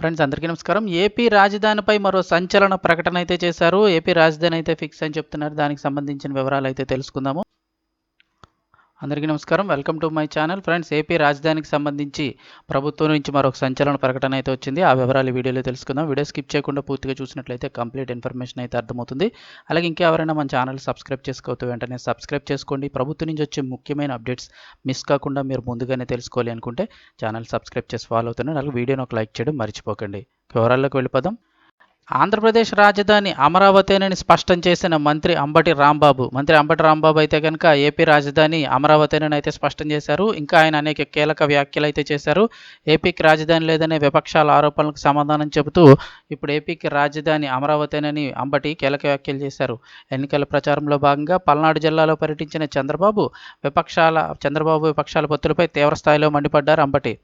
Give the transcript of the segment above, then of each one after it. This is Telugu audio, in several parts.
ఫ్రెండ్స్ అందరికీ నమస్కారం. ఏపీ రాజధానిపై మరో సంచలన ప్రకటన అయితే చేశారు. ఏపీ రాజధాని అయితే ఫిక్స్ అని చెప్తున్నారు. దానికి సంబంధించిన వివరాలు అయితే తెలుసుకుందాము. అందరికీ నమస్కారం. Welcome to my channel. Friends AP రాజధానికి సంబంధించి ప్రభుత్వం నుంచి మరొక సంచలన ప్రకటన అయితే వచ్చింది. ఆ వివరాలు వీడియోలో తెలుసుకుందాం. వీడియో స్కిప్ చేయకుండా పూర్తిగా చూసినట్లయితే కంప్లీట్ ఇన్ఫర్మేషన్ అయితే అర్థమవుతుంది. అలాగే ఇంకా ఎవరైనా మన ఛానల్ సబ్స్క్రైబ్ చేసుకోవచ్చు వెంటనే సబ్స్క్రైబ్ చేసుకోండి. ప్రభుత్వం నుంచి వచ్చే ముఖ్యమైన అప్డేట్స్ మిస్ కాకుండా మీరు ముందుగానే తెలుసుకోవాలి అనుకుంటే ఛానల్ సబ్స్క్రైబ్ చేసి ఫాలో అవుతున్నారు అలాగే వీడియోని ఒక లైక్ చేయడం మర్చిపోకండి. వివరాల్లోకి వెళ్ళిపోదాం. ఆంధ్రప్రదేశ్ రాజధాని అమరావతేనని స్పష్టం చేసిన మంత్రి అంబటి రాంబాబు. మంత్రి అంబటి రాంబాబు అయితే కనుక ఏపీ రాజధాని అమరావతేనని అయితే స్పష్టం చేశారు. ఇంకా ఆయన అనేక కీలక వ్యాఖ్యలు అయితే చేశారు. ఏపీకి రాజధాని లేదనే విపక్షాల ఆరోపణలకు సమాధానం చెబుతూ ఇప్పుడు ఏపీకి రాజధాని అమరావతేనని అంబటి కీలక వ్యాఖ్యలు చేశారు. ఎన్నికల ప్రచారంలో భాగంగా పల్నాడు జిల్లాలో పర్యటించిన చంద్రబాబు విపక్షాల చంద్రబాబు విపక్షాల పొత్తులపై తీవ్ర స్థాయిలో మండిపడ్డారు అంబటి.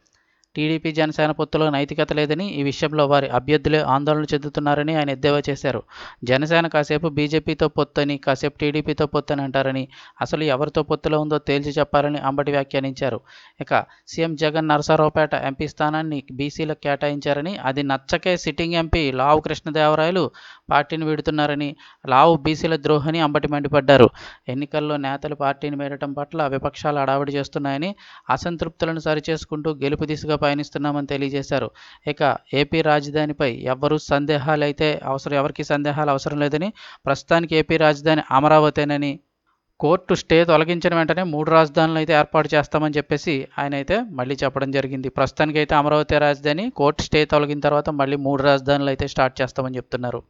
టీడీపీ జనసేన పొత్తులో నైతికత లేదని ఈ విషయంలో వారి అభ్యర్థులే ఆందోళన చెందుతున్నారని ఆయన ఎద్దేవా చేశారు. జనసేన కాసేపు బీజేపీతో పొత్తని కాసేపు టీడీపీతో పొత్తని అంటారని అసలు ఎవరితో పొత్తులో ఉందో తేల్చి చెప్పాలని అంబటి వ్యాఖ్యానించారు. ఇక సీఎం జగన్ నరసరావుపేట ఎంపీ స్థానాన్ని బీసీలకు కేటాయించారని అది నచ్చకే సిట్టింగ్ ఎంపీ లావు కృష్ణదేవరాయలు పార్టీని వీడుతున్నారని లావు బీసీల ద్రోహని అంబటి మండిపడ్డారు. ఎన్నికల్లో నేతలు పార్టీని వీడటం పట్ల విపక్షాలు అడావిడి చేస్తున్నాయని అసంతృప్తులను సరిచేసుకుంటూ గెలుపు దిశగా పయనిస్తున్నామని తెలియజేశారు. ఇక ఏపీ రాజధానిపై ఎవరు సందేహాలు అయితే అవసరం ఎవరికి సందేహాలు అవసరం లేదని ప్రస్తుతానికి ఏపీ రాజధాని అమరావతేనని కోర్టు స్టే తొలగించిన వెంటనే మూడు రాజధానులు అయితే ఏర్పాటు చేస్తామని చెప్పేసి ఆయన అయితే మళ్ళీ చెప్పడం జరిగింది. ప్రస్తుతానికి అయితే అమరావతి రాజధాని కోర్టు స్టే తొలగిన తర్వాత మళ్ళీ మూడు రాజధానులు అయితే స్టార్ట్ చేస్తామని చెప్తున్నారు.